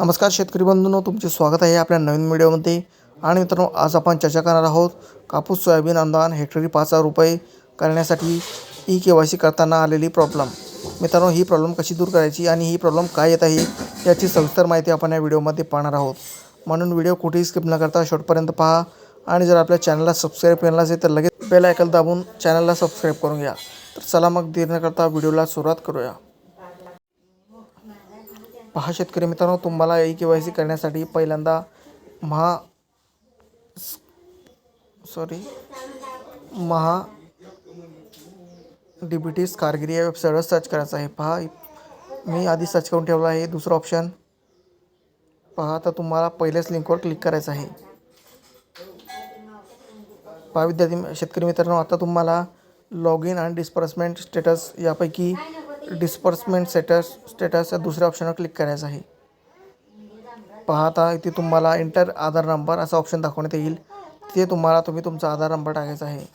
नमस्कार शेतकरी बंधूंनो तुमचे स्वागत आहे आपल्या नवीन व्हिडिओमध्ये. आणि मित्रांनो आज आपण चर्चा करणार आहोत कापूस सोयाबीन अनुदान हेक्टरी पाच हजार रुपये करण्यासाठी ई के वाय सी करताना आलेली प्रॉब्लेम मित्रांनो ही प्रॉब्लेम कशी दूर करायची आणि ही प्रॉब्लेम काय येत आहे याची सविस्तर माहिती आपण या व्हिडिओमध्ये पाहणार आहोत. म्हणून व्हिडिओ कुठेही स्किप न करता शेवटपर्यंत पहा. आणि जर आपल्या चॅनलला सबस्क्राईब केलं असेल तर लगेच बेल आयकल दाबून चॅनलला सबस्क्राईब करून घ्या. तर चला मग देर न करता व्हिडिओला सुरुवात करूया. पहा शेतकरी मित्रांनो तुम्हाला ई के वाय सी करण्यासाठी पहिल्यांदा Maha sorry Maha D B T कारगिरी या वेबसाईटवर सर्च करायचं आहे. पहा मी आधी सर्च करून ठेवला आहे. दुसरं ऑप्शन पहा तर तुम्हाला पहिल्याच लिंकवर क्लिक करायचं आहे. पहा विद्यार्थी शेतकरी मित्रांनो आता तुम्हाला लॉग इन आणि डिस्पर्समेंट स्टेटस यापैकी डिस्पर्समेंट स्टेटस स्टेटस या दुसऱ्या ऑप्शनवर क्लिक करायचं आहे. पाहता इथे तुम्हाला इंटर आधार नंबर असा ऑप्शन दाखवण्यात येईल. तिथे तुम्हाला तुम्ही तुमचा आधार नंबर टाकायचा आहे.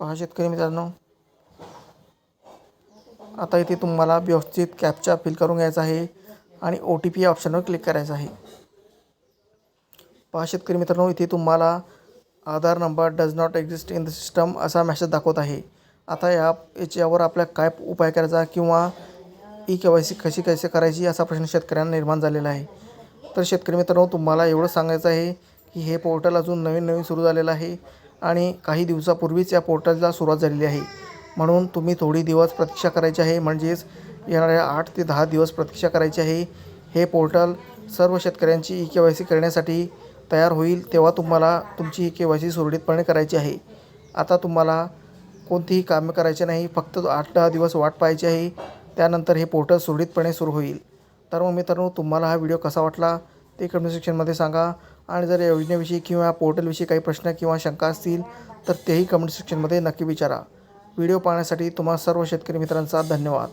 पहा शेतकरी मित्रांनो. आता इथे तुम्हाला व्यवस्थित कॅपचा फिल करून घ्यायचा आहे आणि ओ टी पी या ऑप्शनवर क्लिक करायचं आहे. पहा शेतकरी मित्रांनो इथे तुम्हाला Aadhaar number does not exist in the system असा मॅसेज दाखवत आहे. आता या याच्यावर आपल्या काय उपाय करायचा किंवा ई के वाय सी कशी कशी करायची असा प्रश्न शेतकऱ्यांना निर्माण झालेला आहे. तर शेतकरी मित्रांनो तुम्हाला एवढं सांगायचं आहे की हे पोर्टल अजून नवीन नवीन सुरू झालेलं आहे आणि काही दिवसापूर्वीच या पोर्टलला सुरुवात झालेली आहे. म्हणून तुम्ही थोडी दिवस प्रतीक्षा करायची आहे म्हणजेच येणाऱ्या आठ ते दहा दिवस प्रतीक्षा करायची आहे. हे पोर्टल सर्व शेतकऱ्यांची ई के वाय सी करण्यासाठी तयार होईल तेव्हा तुम्हाला तुमची ही के वाय सी सुरळीतपणे करायची आहे. आता तुम्हाला कोणतीही कामे करायची नाही फक्त आठ दहा दिवस वाट पाहायची आहे. त्यानंतर हे पोर्टल सुरळीतपणे सुरू होईल. तर मग मित्रांनो तुम्हाला हा व्हिडिओ कसा वाटला ते कमेंट सेक्शनमध्ये सांगा. आणि जर या योजनेविषयी किंवा पोर्टलविषयी काही प्रश्न किंवा शंका असतील तर तेही कमेंट सेक्शनमध्ये नक्की विचारा. व्हिडिओ पाहण्यासाठी तुम्हा सर्व शेतकरी मित्रांचा धन्यवाद.